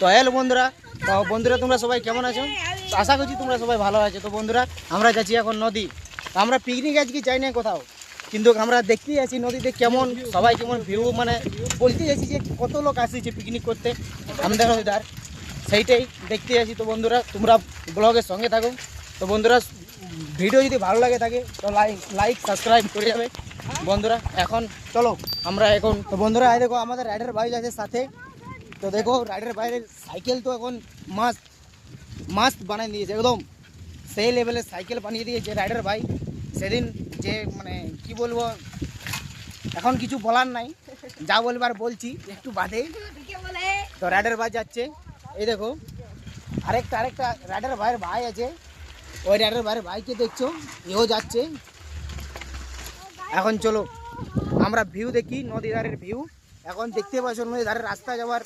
তো হ্যালো বন্ধুরা, তো বন্ধুরা তোমরা সবাই কেমন আছো? আশা করছি তোমরা সবাই ভালো আছো। তো বন্ধুরা, আমরা যাচ্ছি এখন নদী। আমরা পিকনিক আজকে যাই না কোথাও। কিন্তু আমরা দেখতেই আছি নদীতে কেমন, সবাই কেমন ভিউ মানে বলতে যাচ্ছি যে কত লোক আসছে পিকনিক করতে। আমাদের নদীদার সেইটাই দেখতে আছি। তো বন্ধুরা, তোমরা ব্লগের সঙ্গে থাকো। তো বন্ধুরা ভিডিও যদি ভালো লাগে থাকে, তো লাইক লাইক সাবস্ক্রাইব করে যাবে। বন্ধুরা, এখন চলো, আমরা এখন তো বন্ধুরা দেখো, আমাদের রাইডার বাইক আছে সাথে। তো দেখো, রাইডের বাইরের সাইকেল তো এখন মাস্ট মাস্ট বানিয়ে দিয়েছে, একদম। সেই লেভেলের সাইকেল বানিয়ে দিয়েছে রাইডার ভাই। সেদিন যে মানে কি বলব, এখন কিছু বলার নাই। যা বলবার বলছি, একটু বাদে। তো রাইডার ভাই যাচ্ছে। এই দেখো, আরেকটা আরেকটা রাইডার ভাইয়ের ভাই আছে। ওই রাইডার ভাইয়ের ভাইকে দেখছ, এও যাচ্ছে। এখন চলো, আমরা ভিউ দেখি নদী ধারের ভিউ এখন দেখতে পাচ্ছ নদী ধারের রাস্তা যাওয়ার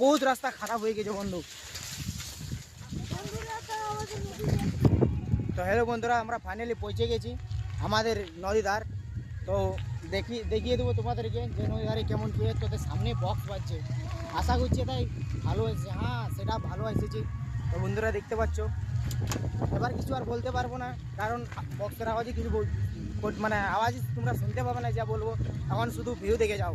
বহুত রাস্তা খারাপ হয়ে গেছে বন্ধু। তো হ্যালো বন্ধুরা, আমরা ফাইনালি পৌঁছে গেছি আমাদের নদী ধার তো দেখি, দেখিয়ে দেবো তোমাদেরকে যে নদী ধারে কেমন কী তোদের সামনে বক্স বাজছে। আশা করছি তাই ভালো হয়েছে। হ্যাঁ সেটা ভালো এসেছে। তো বন্ধুরা, দেখতে পাচ্ছ? এবার কিছু আর বলতে পারব না, কারণ বক্সের আওয়াজে কিছু মানে আওয়াজ তোমরা শুনতে পাবে না, যা বলব। এখন শুধু ভিউ দেখে যাও।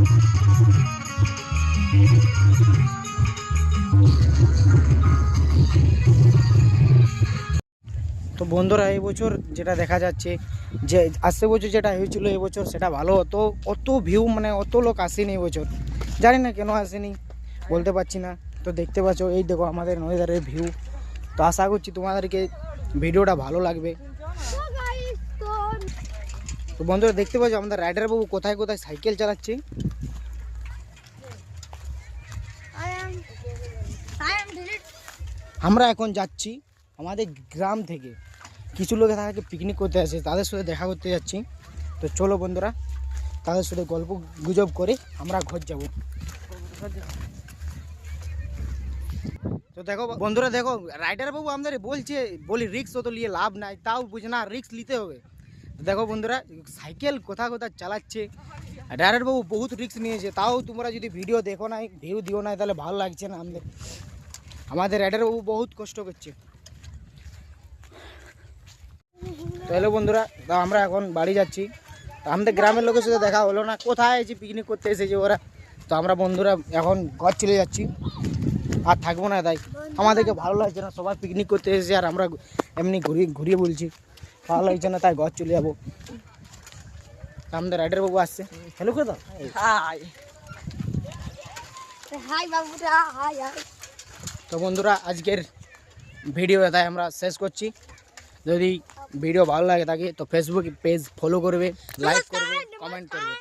তো বন্ধুরা, এই বছর যেটা দেখা যাচ্ছে যে আসছে বছর যেটা হয়েছিল বছর সেটা ভালো। অত অত ভিউ মানে অত লোক আসেনি এই বছর। জানি না কেন আসেনি, বলতে পারছি না। তো দেখতে পাচ্ছ, এই দেখো আমাদের নদীধারের ভিউ তো আশা করছি তোমাদেরকে ভিডিওটা ভালো লাগবে। তো বন্ধুরা, দেখতে পাচ্ছ আমাদের রাইডার বাবু কোথায় কোথায় সাইকেল চালাচ্ছে? আমরা এখন যাচ্ছি আমাদের গ্রাম থেকে। কিছু লোক তাদেরকে পিকনিক করতে আসে, তাদের সাথে দেখা করতে যাচ্ছি। তো চলো বন্ধুরা, তাদের সাথে গল্প গুজব করে আমরা ঘর যাব। তো দেখো বন্ধুরা দেখো রাইডার বাবু আমাদের বলছে, বলি রিক্স অত নিয়ে লাভ নাই, তাও বুঝে না রিক্স নিতে হবে। দেখো বন্ধুরা সাইকেল কোথা কোথা চালাচ্ছে। রাইডার বাবু বহুত রিক্স নিয়েছে, তাও তোমরা যদি ভিডিও দেখো নাই ভিউ দিও নাই, তাহলে ভালো লাগছে না আমাদের। আমাদের রাইডার বাবু বহুত কষ্ট করছে। তো হ্যালো বন্ধুরা তো আমরা এখন বাড়ি যাচ্ছি। তো আমাদের গ্রামের লোকের সাথে দেখা হলো না কোথায় এসে পিকনিক করতে এসেছে ওরা। তো আমরা বন্ধুরা এখন ঘর চলে যাচ্ছি। আর থাকব না তাই। আমাদেরকে ভালো লাগছে না সবাই পিকনিক করতে এসেছে আর আমরা এমনি ঘুরিয়ে ঘুরিয়ে বলছি। ভালো লাগছে না তাই ঘর চলে যাব। তো আমাদের রাইডার বাবু আসছে। হ্যালো করে দাও হাই হাই বাবুরা হাই হাই তো বন্ধুরা, আজকের ভিডিও তাই আমরা শেষ করছি। যদি ভিডিও ভালো লাগে থাকে, তো ফেসবুক পেজ ফলো করবে লাইক করবে কমেন্ট করবে।